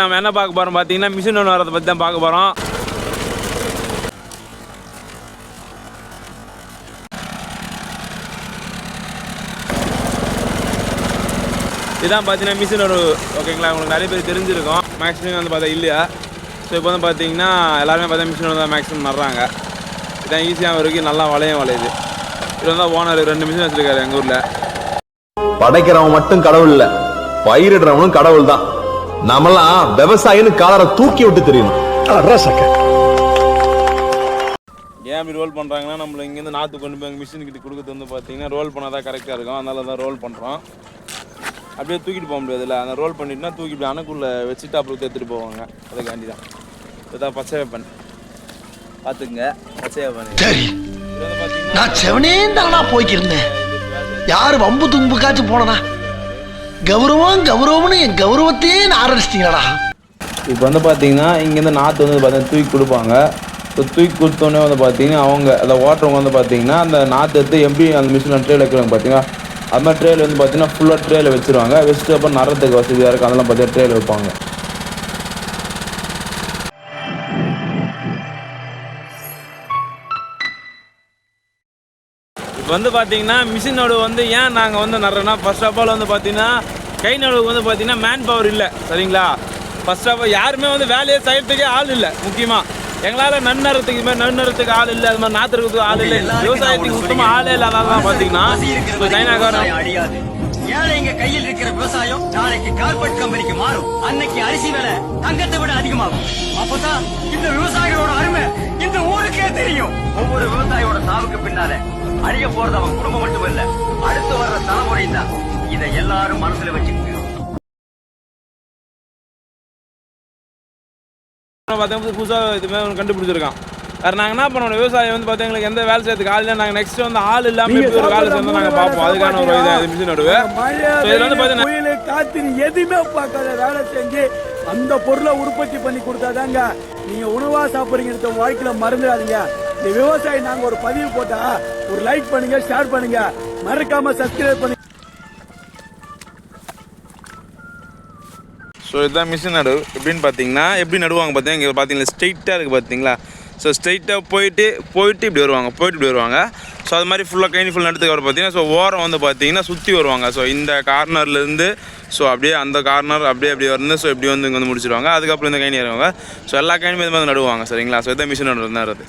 நம்ம என்ன பார்க்க போகிறோம் பார்த்தீங்கன்னா மிஷின் ஒன்று வரதை பற்றி தான் பார்க்க போகிறோம் இதான் பார்த்தீங்கன்னா மிஷின் ஒரு ஓகேங்களா உங்களுக்கு நிறைய பேர் தெரிஞ்சிருக்கும். மேக்ஸிமம் வந்து பார்த்தா இல்லையா? ஸோ இப்போ வந்து பார்த்தீங்கன்னா எல்லாருமே பார்த்தா மிஷின் தான் மேக்ஸிமம் நடுறாங்க இதான் ஈஸியாக வரைக்கும் நல்லா வளையும் வளையுது. இது வந்து ஓனர் ரெண்டு மிஷின் வச்சிருக்காரு எங்கள் ஊரில். படைக்கிறவன் மட்டும் கடவுள் இல்லை. பயிரிடுறவனும் கடவுள் தான். நாமெல்லாம் விவசாயின்னு காலரை தூக்கி விட்டு தெரியணும். ஏன் அப்படி ரோல் பண்ணுறாங்கன்னா நம்மள இங்கேருந்து நாற்று கொண்டு போய் மிஷின் கிட்ட கொடுக்குறது வந்து பார்த்தீங்கன்னா ரோல் பண்ணால் தான் கரெக்டாக இருக்கும். அதனால தான் ரோல் பண்ணுறோம் அப்படியே தூக்கிட்டு போக முடியாதுல்ல அந்த ரோல் பண்ணிட்டுனா தூக்கி இப்படி அணைக்குள்ளே வச்சுட்டு அப்புறம் எடுத்துகிட்டு போவாங்க. அதுக்காண்டி தான் இதுதான் பச்சை வேப்பன். பார்த்துக்குங்க. பச்சை வேப்பன். சரி. நான் செவனேந்தானா போய்க்கிருந்தேன். யாரு வம்பு தும்புக்காச்சும் போனனா கௌரவம் கௌரவம்னு என் கௌரவத்தையே நான் ஆரம்பிச்சிட்டீங்களா இப்போ வந்து பார்த்தீங்கன்னா இங்கேருந்து நாற்று வந்து பார்த்தீங்கன்னா தூக்கி கொடுப்பாங்க. ஸோ தூக்கி கொடுத்தோன்னே வந்து பார்த்தீங்கன்னா அவங்க அதை ஓட்டுறவங்க வந்து பார்த்தீங்கன்னா அந்த நாற்று எடுத்து எப்படி அந்த மிஷினில் ட்ரேல வைக்கிறாங்க பார்த்தீங்கன்னா அது மாதிரி ட்ரேல வந்து பார்த்தீங்கன்னா ஃபுல்லாக ட்ரேல வச்சிருவாங்க. வச்சுட்டு அப்புறம் நரத்துக்கு வசதியாக இருக்கும். அதெல்லாம் பார்த்தீங்கன்னா ட்ரேல வைப்பாங்க. வந்து பார்த்தீங்கன்னா மிஷின் நடவு வந்து ஏன் நாங்கள் வந்து நடுறோன்னா ஃபர்ஸ்ட் ஆஃப் ஆல் வந்து பார்த்தீங்கன்னா கை நடவுக்கு வந்து பார்த்தீங்கன்னா மேன் பவர் இல்லை. சரிங்களா? ஃபர்ஸ்ட் ஆஃப் ஆல் யாருமே வந்து வேலையை செய்யறதுக்கே ஆள் இல்லை முக்கியமாக எங்களால் நன்னறதுக்கு இது மாதிரி நன்னறதுக்கு ஆள் இல்லை அது மாதிரி நாத்துறதுக்கு ஆள் இல்லை விவசாயத்துக்கு சுத்தமாக ஆளே இல்லாதான் பார்த்தீங்கன்னா இப்போ சைனாக்காரன் அழியாது ஏழைங்க கையில் இருக்கிற விவசாயம் நாளைக்கு கார்பரேட் கம்பெனிக்கு மாறும். அன்னைக்கு அரிசி விலை தங்கத்தை விட அதிகமாகும். அப்பதான் இந்த விவசாயிகளோட அருமை தெரியும். ஒவ்வொரு விவசாயியோட சாவுக்கு பின்னால அழிய போறது அவன் குடும்பம் மட்டும் இல்ல அடுத்து வர்ற தலைமுறை தான். இதை எல்லாரும் மனசுல பார்த்தீங்கன்னா புதுசாக இதுமாதிரி ஒன்று கண்டுபிடிச்சிருக்கான். வேறு நாங்கள் என்ன விவசாயம் வந்து பார்த்தா எங்களுக்கு எந்த வேலை செய்யறதுக்கு ஆள் இல்லை. நாங்கள் நெக்ஸ்ட் வந்து ஆள் இல்லாமல் எப்படி ஒரு வேலை செய்யணும் நாங்கள் பார்ப்போம். அதுக்கான ஒரு இது மிஷின் நடுவு இதுல வந்து பார்த்தீங்கன்னா எதுவுமே பார்க்காத வேலை செஞ்சு அந்த பொருளை உற்பத்தி பண்ணி கொடுத்தாதாங்க நீங்க உணவா சாப்பிடுறீங்க வாழ்க்கையில மறந்துடாதீங்க. இந்த விவசாயி நாங்க ஒரு பதிவு போட்டா ஒரு லைக் பண்ணுங்க ஷேர் பண்ணுங்க. மறக்காம சப்ஸ்கிரைப் பண்ணி ஸோ இதுதான் மிஷின் நடுவு எப்படின்னு பார்த்தீங்கன்னா எப்படி நடுவாங்க பார்த்தீங்கன்னா இங்கே பார்த்தீங்களா ஸ்ட்ரெயிட்டாக இருக்குது பார்த்தீங்களா? ஸோ ஸ்ட்ரைட்டாக போயிட்டு போயிட்டு இப்படி வருவாங்க போயிட்டு இப்படி வருவாங்க. ஸோ அது மாதிரி ஃபுல்லாக கைனி ஃபுல் நடத்துக்கு அப்புறம் பார்த்தீங்கன்னா ஸோ ஓரம் வந்து பார்த்தீங்கன்னா சுற்றி வருவாங்க. ஸோ இந்த கார்னர்லேருந்து ஸோ அப்படியே அந்த கார்னர் அப்படியே அப்படி வந்து ஸோ இப்படி வந்து இங்கே வந்து முடிச்சிருவாங்க அதுக்கப்புறம் இந்த கைனி வருவாங்க ஸோ எல்லா கைனியும் இது மாதிரி நடுவாங்க சரிங்களா? ஸோ இதான் மிஷின் நடுறது